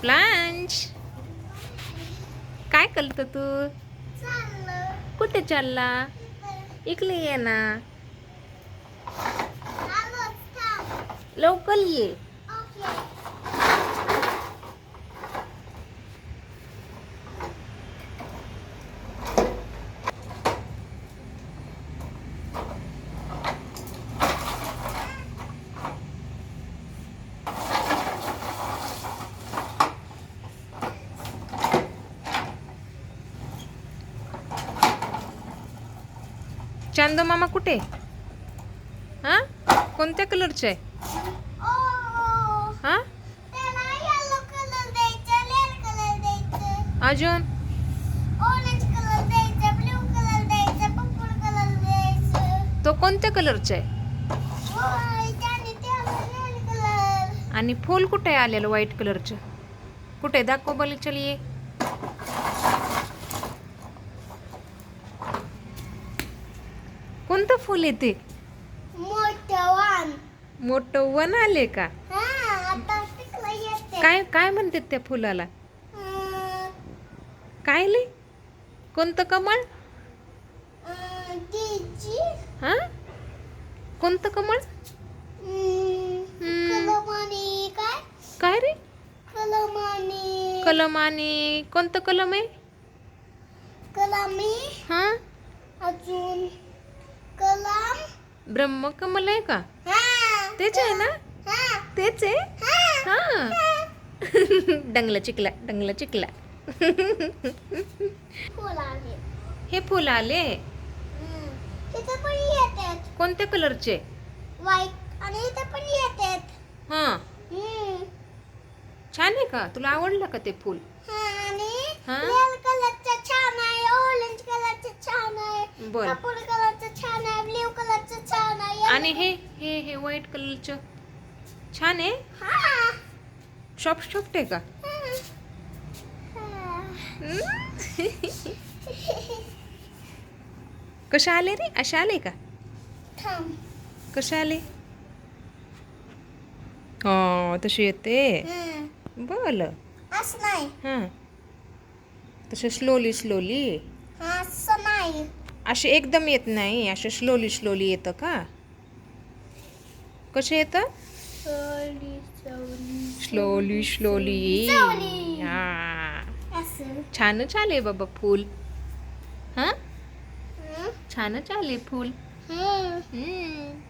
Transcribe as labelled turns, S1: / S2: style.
S1: प्लांच काय करतो तू? कुठे चालला? इकडे ये ना. लवकर ये. चांदो मामा कुठे? हा? कोणत्या कलरचे? आहे हा? अजून? तो कोणत्या कलरचे? आहे आणि फूल कुठे आलेलं व्हाईट कलरचं कुठे? दाखव बोल चलिये. कोणतं फूल येते मोठं वन. आले का? काय काय म्हणतात त्या फुलाला? काय ले कोणतं कमळ? हा? कोणतं कमळ? काय? रे? कलम आणि कोणतं कलम आहे?
S2: कलामी
S1: हा?
S2: अजून कलाम
S1: ब्रह्मकमल आहे का? तेच आहे ना? तेच आहे?
S2: हा.
S1: डंगला चिकला डंगला चिकला. हे फुल आले? कोणत्या कलरचे?
S2: व्हाईट आणि इथं पण येतात.
S1: हा. छान आहे का? तुला आवडलं का ते फुल?
S2: हा, आणि? लाल कलरचं छान आहे ऑरेंज कलरचं छान आहे.
S1: बर.
S2: पर्पल कलरचं छान आहे ब्ल्यू कलरचं छान आहे
S1: आणि हे हे हे व्हाईट कलरचं छान आहे?
S2: हा
S1: सॉफ्ट सॉफ्ट आहे का. कशा आले रे? अशा आले का? कशा आले? हो तशी येते. बोल. हां. तसे स्लोली स्लोली
S2: हा असं नाही.
S1: असे एकदम येत नाही असे स्लोली स्लोली येतं का? कसे येतं. Slowly slowly. हा छानच आले बाबा फूल हां. छानच आले फूल
S2: हम्म.